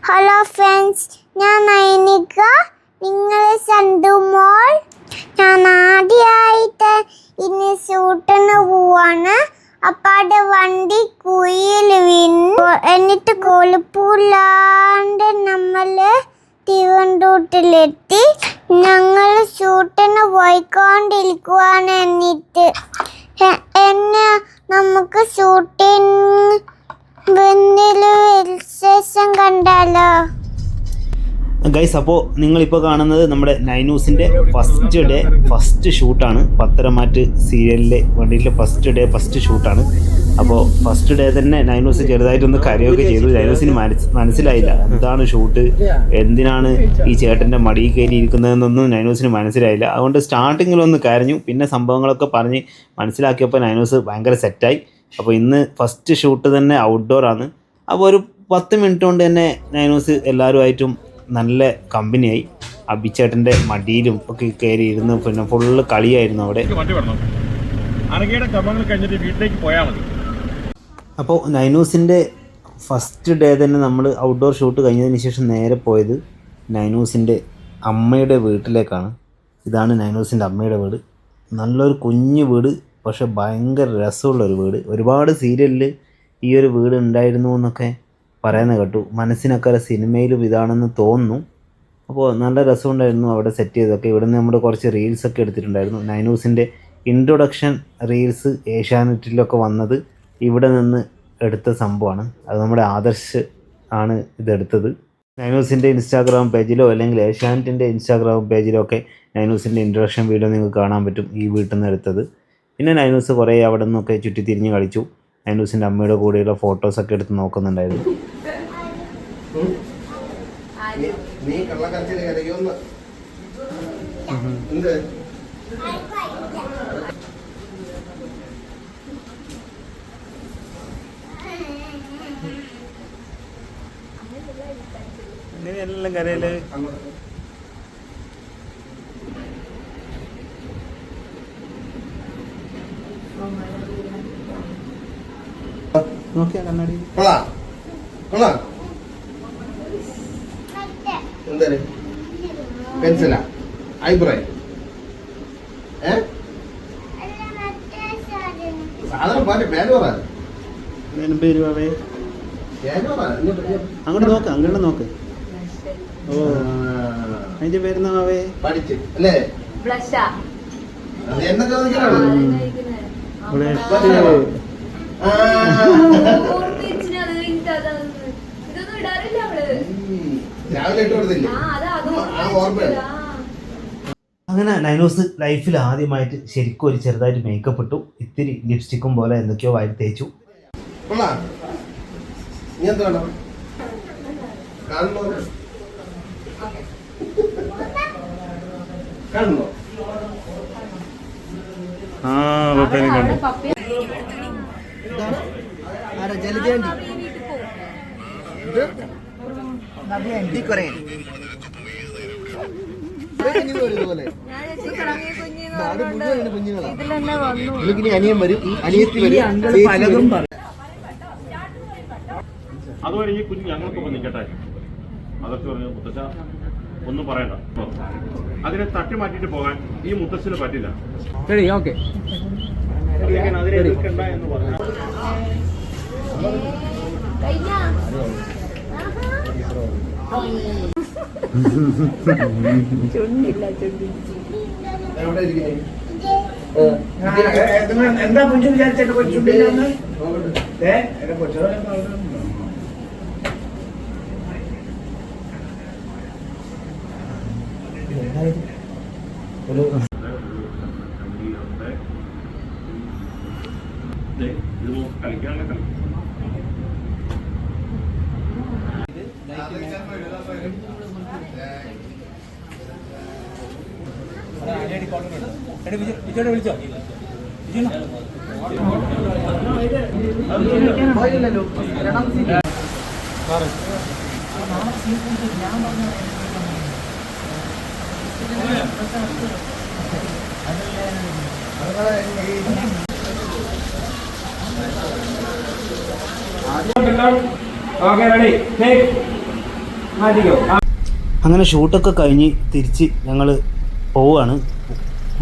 Hello friends ഞാൻ നൈനിക. നിങ്ങൾ സന്തുമോൾ ഞാൻ ആദ്യമായിട്ട് ഇനി ഷൂട്ടിന് പോവാണ്. അപ്പാടെ വണ്ടി കുയിൽ വീണു. എന്നിട്ട് കൊലുപ്പൂലാണ്ട് നമ്മൾ തിരുവനന്തപുരത്തിലെത്തി. ഞങ്ങൾ ഷൂട്ടിന് പോയിക്കൊണ്ടിരിക്കുവാണ് എന്നിട്ട്. എന്നെ നമുക്ക് വിശേഷം കണ്ടാലോ? ഗൈസ് അപ്പോൾ നിങ്ങളിപ്പോൾ കാണുന്നത് നമ്മുടെ നൈനൂസിന്റെ ഫസ്റ്റ് ഡേ ഫസ്റ്റ് ഷൂട്ടാണ് പത്തരമാറ്റ് സീരിയലിലെ വണ്ടിയിലെ ഫസ്റ്റ് ഡേ ഫസ്റ്റ് ഷൂട്ടാണ് അപ്പോൾ ഫസ്റ്റ് ഡേ തന്നെ നൈനൂസ് ചെറുതായിട്ടൊന്ന് കരയൊക്കെ ചെയ്തു. നൈനൂസിന് മനസ് മനസ്സിലായില്ല എന്താണ് ഷൂട്ട് എന്തിനാണ് ഈ ചേട്ടന്റെ മടിയിൽ കയറി ഇരിക്കുന്നതെന്നൊന്നും നൈനൂസിന് മനസ്സിലായില്ല. അതുകൊണ്ട് സ്റ്റാർട്ടിങ്ങിലൊന്ന് കരഞ്ഞു. പിന്നെ സംഭവങ്ങളൊക്കെ പറഞ്ഞ് മനസ്സിലാക്കിയപ്പോൾ നൈനൂസ് ഭയങ്കര സെറ്റായി അപ്പോൾ ഇന്ന് ഫസ്റ്റ് ഷൂട്ട് തന്നെ ഔട്ട്ഡോർ ആണ്. അപ്പോൾ ഒരു പത്ത് മിനിറ്റ് കൊണ്ട് തന്നെ നൈനൂസ് എല്ലാവരുമായിട്ടും നല്ല കമ്പനിയായി അബിച്ചേട്ടന്റെ മടിയിലും ഒക്കെ കയറി ഇരുന്ന് പിന്നെ ഫുള്ള് കളിയായിരുന്നു അവിടെ. അപ്പോൾ നൈനൂസിന്റെ ഫസ്റ്റ് ഡേ തന്നെ നമ്മൾ ഔട്ട്ഡോർ ഷൂട്ട് കഴിഞ്ഞതിന് ശേഷം നേരെ പോയത് നൈനൂസിന്റെ അമ്മയുടെ വീട്ടിലേക്കാണ്. ഇതാണ് നൈനൂസിന്റെ അമ്മയുടെ വീട്. നല്ലൊരു കുഞ്ഞു വീട്. പക്ഷെ ഭയങ്കര രസമുള്ള ഒരു വീട്. ഒരുപാട് സീരിയലിൽ ഈ ഒരു വീട് ഉണ്ടായിരുന്നു എന്നൊക്കെ പറയുന്നത് കേട്ടു. മനസ്സിനൊക്കെ സിനിമയിലും ഇതാണെന്ന് തോന്നുന്നു. അപ്പോൾ നല്ല രസമുണ്ടായിരുന്നു അവിടെ സെറ്റ് ചെയ്തൊക്കെ ഇവിടെ നിന്ന് നമ്മൾ കുറച്ച് റീൽസൊക്കെ എടുത്തിട്ടുണ്ടായിരുന്നു. നൈനൂസിന്റെ ഇൻട്രൊഡക്ഷൻ റീൽസ് ഏഷ്യാനെറ്റിലൊക്കെ വന്നത് ഇവിടെ നിന്ന് എടുത്ത സംഭവമാണ്. അത് നമ്മുടെ ആദർശ് ആണ് ഇതെടുത്തത്. നൈനൂസിന്റെ ഇൻസ്റ്റാഗ്രാം പേജിലോ അല്ലെങ്കിൽ ഏഷ്യാനെറ്റിന്റെ ഇൻസ്റ്റാഗ്രാം പേജിലോ ഒക്കെ നൈനൂസിന്റെ ഇൻട്രൊഡക്ഷൻ വീഡിയോ നിങ്ങൾക്ക് കാണാൻ പറ്റും ഈ വീട്ടിൽ നിന്ന് എടുത്തത്. പിന്നെ നൈനൂസ് കുറേ അവിടെ നിന്നൊക്കെ ചുറ്റിത്തിരിഞ്ഞ് കളിച്ചു. നൈനൂസിന്റെ അമ്മയുടെ കൂടെയുള്ള ഫോട്ടോസൊക്കെ എടുത്ത് നോക്കുന്നുണ്ടായിരുന്നു. നീ കള്ളക്കരച്ചിൽ കരയൊന്ന് എന്ത്? എല്ലാം കരയിൽ? നോക്കിയാ കണ്ണാടി. കൊള്ളാ. കൊള്ളാ. എന്താണ്? പെൻസിലാ. ഐബ്രോ. ഏ? സാധനം പാട്ട് പേര് പറ പേര് വാവേ പേര് പറ ഇങ്ങോട്ട് ഇങ്ങോട്ട്. അങ്ങോട്ട് നോക്ക് അങ്ങോട്ട് നോക്ക്. ഓ. അതിന്റെ പേരുന്ന വാവേ പഠിച്ച്. അല്ലേ? ബ്ലഷാ. അങ്ങനെ നൈനോസ് ലൈഫിൽ ആദ്യമായിട്ട് ശരിക്കും ഒരു ചെറുതായിട്ട് മേക്കപ്പ് ഇട്ടു. ഇത്തിരി ലിപ്സ്റ്റിക്കും പോലെ എന്തൊക്കെയോ വാരി തേച്ചു. കാണുന്നോ? ആ അനിയൻ വരും. അനിയത്തി വരും. അതുവരെ ഈ കുഞ്ഞ് ഞങ്ങൾക്കൊപ്പം നിൽക്കട്ടെ. അതൊക്കെ പറഞ്ഞു മുത്തച്ഛ. ഒന്നും പറയണ്ട. അതിനെ തട്ടി മാറ്റിയിട്ട് പോകാൻ ഈ മുത്തശ്ശിന് പറ്റില്ല. ശരി ഓക്കെ. അതിനെ എതിർക്കണ്ട എന്ന് പറഞ്ഞു എന്താ കൊച്ചു വിചാരിച്ചു കൊച്ചു ഏ എന്റെ കളി വിജയോടെ വിളിച്ചോ വിജയനോ ഓക്കെ റെഡി ടേക്ക് അങ്ങനെ ഷൂട്ടൊക്കെ കഴിഞ്ഞ് തിരിച്ച് ഞങ്ങൾ പോവുകയാണ്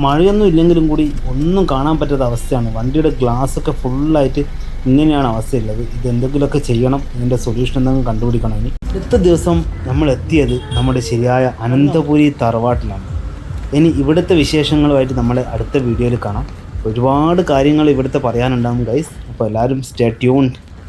മഴയൊന്നും ഇല്ലെങ്കിലും കൂടി ഒന്നും കാണാൻ പറ്റാത്ത അവസ്ഥയാണ്. വണ്ടിയുടെ ഗ്ലാസ് ഗ്ലാസ്സൊക്കെ ഫുള്ളായിട്ട് ഇങ്ങനെയാണ് അവസ്ഥയുള്ളത്. ഇത് എന്തെങ്കിലുമൊക്കെ ചെയ്യണം. ഇതിന്റെ സൊല്യൂഷൻ എന്തെങ്കിലും കണ്ടുപിടിക്കണം ഇനി. അടുത്ത ദിവസം നമ്മൾ എത്തിയത് നമ്മുടെ ശരിയായ അനന്തപുരി തറവാട്ടിലാണ്. ഇനി ഇവിടുത്തെ വിശേഷങ്ങളുമായിട്ട് നമ്മളെ അടുത്ത വീഡിയോയിൽ കാണാം. ഒരുപാട് കാര്യങ്ങൾ ഇവിടുത്തെ പറയാനുണ്ടാകും ഗൈസ് അപ്പോൾ എല്ലാവരും സ്റ്റേ ട്യൂൺഡ്